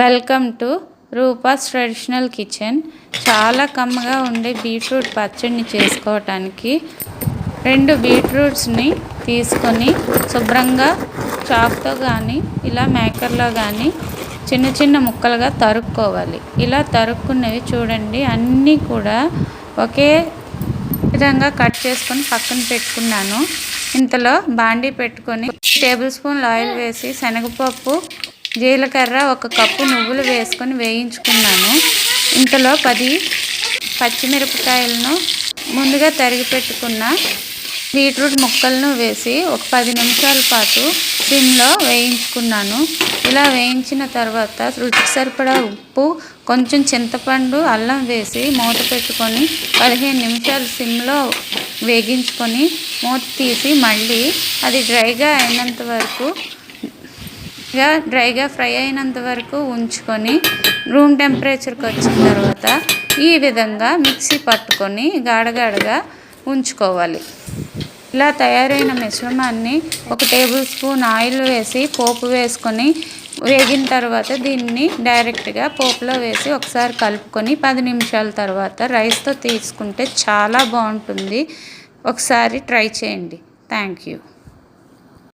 Welcome to Rupa's traditional kitchen. చాలా కమ్మగా ఉండే బీట్రూట్ పచ్చడిని చేసుకోవటానికి రెండు బీట్రూట్స్ని తీసుకొని శుభ్రంగా చాక్తో కానీ ఇలా మేకర్లో కానీ చిన్న చిన్న ముక్కలుగా తరుక్కోవాలి. ఇలా తరుక్కున్నవి చూడండి అన్నీ కూడా ఒకే విధంగా కట్ చేసుకొని పక్కన పెట్టుకున్నాను. ఇంతలో బాండీ పెట్టుకొని టేబుల్ స్పూన్ ఆయిల్ వేసి శనగపప్పు జీలకర్ర ఒక కప్పు నువ్వులు వేసుకొని వేయించుకున్నాను. ఇంతలో పది పచ్చిమిరపకాయలను ముందుగా తరిగి పెట్టుకున్న బీట్రూట్ ముక్కలను వేసి ఒక పది నిమిషాల పాటు సిమ్లో వేయించుకున్నాను. ఇలా వేయించిన తర్వాత రుచికి సరిపడా ఉప్పు కొంచెం చింతపండు అల్లం వేసి మూత పెట్టుకొని పదిహేను నిమిషాలు సిమ్లో వేగించుకొని మూత తీసి మళ్ళీ అది డ్రైగా అయినంత వరకు గా డ్రైగా ఫ్రై అయినంత వరకు ఉంచుకొని రూమ్ టెంపరేచర్కి వచ్చిన తర్వాత ఈ విధంగా మిక్సీ పట్టుకొని గాడగాడగా ఉంచుకోవాలి. ఇలా తయారైన మిశ్రమాన్ని ఒక టేబుల్ స్పూన్ ఆయిల్ వేసి పోపు వేసుకొని వేగిన తర్వాత దీన్ని డైరెక్ట్గా పోపులో వేసి ఒకసారి కలుపుకొని పది నిమిషాల తర్వాత రైస్తో తీసుకుంటే చాలా బాగుంటుంది. ఒకసారి ట్రై చేయండి. Thank you.